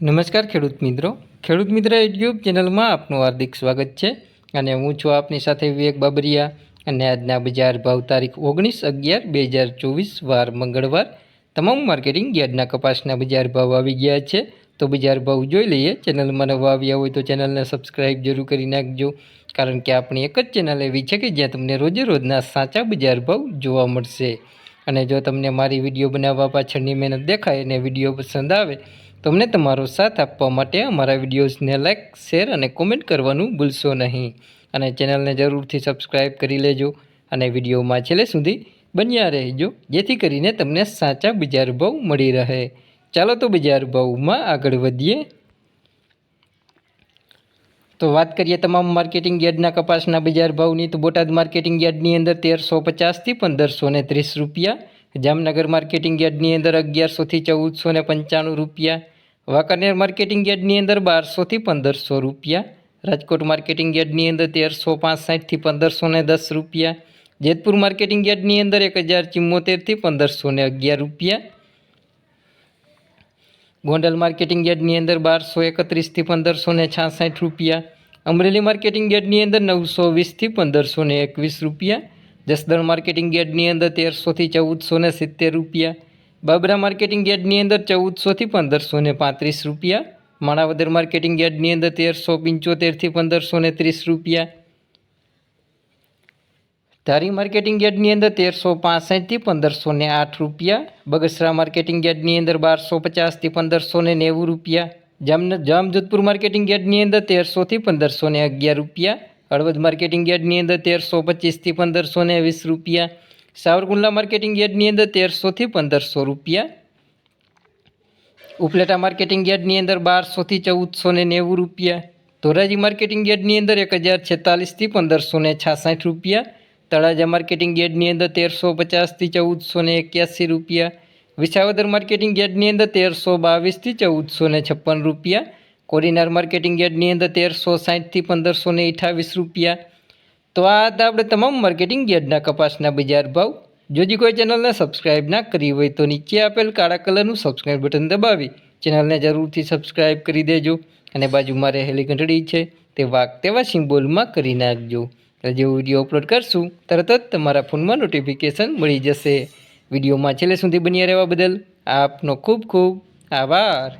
નમસ્કાર ખેડૂત મિત્રો. ખેડૂત મિત્ર યુટ્યુબ ચેનલમાં આપનું હાર્દિક સ્વાગત છે અને હું છું આપની સાથે વિવેક બાબરિયા અને આજના બજાર ભાવ તારીખ ઓગણીસ અગિયાર બે હજાર ચોવીસ વાર મંગળવાર. તમામ માર્કેટિંગ યાર્ડના કપાસના બજાર ભાવ આવી ગયા છે. તો બજાર ભાવ જોઈ લઈએ. ચેનલમાં નવા આવ્યા હોય તો ચેનલને સબસ્ક્રાઈબ જરૂર કરી નાખજો. કારણ કે આપણી એક જ ચેનલ એવી છે કે જ્યાં તમને રોજે રોજના સાચા બજાર ભાવ જોવા મળશે. અને જો તમને મારી વીડિયો બનાવવા પાછળની મહેનત દેખાય અને વીડિયો પસંદ આવે તો અમને તમારો સાથ આપવા માટે અમારા વિડીયોઝને લાઇક શેર અને કોમેન્ટ કરવાનું ભૂલશો નહીં. અને ચેનલને જરૂરથી સબસ્ક્રાઈબ કરી લેજો અને વિડીયોમાં છેલ્લે સુધી બન્યા રહેજો, જેથી કરીને તમને સાચા બજાર ભાવ મળી રહે. ચાલો તો બજાર ભાવમાં આગળ વધીએ. તો વાત કરીએ તમામ માર્કેટિંગ યાર્ડના કપાસના બજાર ભાવની, તો બોટાદ માર્કેટિંગ યાર્ડની અંદર તેરસો પચાસથી પંદરસો ને ત્રીસ રૂપિયા, જામનગર માર્કેટિંગ યાર્ડની અંદર અગિયારસોથી ચૌદસો ને પંચાણું રૂપિયા વાંકાનેર માર્કેટિંગ યાર્ડની અંદર બારસોથી પંદરસો રૂપિયા, રાજકોટ માર્કેટિંગ યાર્ડની અંદર તેરસો પાંસઠથી પંદરસો ને દસ રૂપિયા, જેતપુર માર્કેટિંગ યાર્ડની અંદર એક હજાર ચુમ્મોતેરથી પંદરસો ને અગિયાર રૂપિયા. ગોંડલ માર્કેટિંગ યાર્ડની અંદર બારસો એકત્રીસથી પંદરસો ને છાસઠ રૂપિયા, અમરેલી માર્કેટિંગ યાર્ડની અંદર નવસો વીસથી પંદરસો ને એકવીસ રૂપિયા, જસદણ માર્કેટિંગ યાર્ડની અંદર તેરસોથી ચૌદસો ને સિત્તેર રૂપિયા બાબરા માર્કેટિંગ યાર્ડની અંદર ચૌદસોથી પંદરસો ને પાંત્રીસ રૂપિયા, માણાવદર માર્કેટિંગ યાર્ડની અંદર તેરસો પંચોતેરથી પંદરસો ને ત્રીસ રૂપિયા. ધારી માર્કેટિંગ યાર્ડની અંદર તેરસો પાસઠથી પંદરસો ને આઠ રૂપિયા, બગસરા માર્કેટિંગ યાર્ડની અંદર બારસો પચાસથી પંદરસો ને નેવું રૂપિયા. જામ જામજોધપુર માર્કેટિંગ યાર્ડની અંદર તેરસોથી પંદરસો ને અગિયાર રૂપિયા, હળવદ માર્કેટિંગ યાર્ડની અંદર તેરસો પચીસથી પંદરસો ને વીસ રૂપિયા. સાવરકુંડલા માર્કેટિંગ યાર્ડની અંદર તેરસોથી પંદરસો રૂપિયા. ઉપલેટા માર્કેટિંગ યાર્ડની અંદર બારસોથી ચૌદસો ને નેવું રૂપિયા. ધોરાજી માર્કેટિંગ યાર્ડની અંદર એક હજાર છેતાલીસથી પંદરસો ને છાસઠ રૂપિયા. તળાજા માર્કેટિંગ યાર્ડની અંદર તેરસો પચાસથી ચૌદસો ને એક્યાસી રૂપિયા. વિસાવદર માર્કેટિંગ યાર્ડની અંદર તેરસો બાવીસથી ચૌદસો ને છપ્પન રૂપિયા. કોડીનાર માર્કેટિંગ યાર્ડની અંદર તેરસો સાઠથી પંદરસો ને રૂપિયા. તો આ હતા આપણે તમામ માર્કેટિંગ યાર્ડના કપાસના બજાર ભાવ. જો હજી કોઈ ચેનલને સબસ્ક્રાઇબ ના કરી હોય તો નીચે આપેલ કાળા કલરનું સબસ્ક્રાઇબ બટન દબાવી ચેનલને જરૂરથી સબસ્ક્રાઇબ કરી દેજો અને બાજુમાં રહેલી ઘંટડી છે તે વાઘ તેવા સિમ્બોલમાં કરી નાખજો. જે વીડિયો અપલોડ કરશું તરત જ તમારા ફોનમાં નોટિફિકેશન મળી જશે. વિડીયોમાં છેલ્લે સુધી બન્યા રહેવા બદલ આપનો ખૂબ ખૂબ આભાર.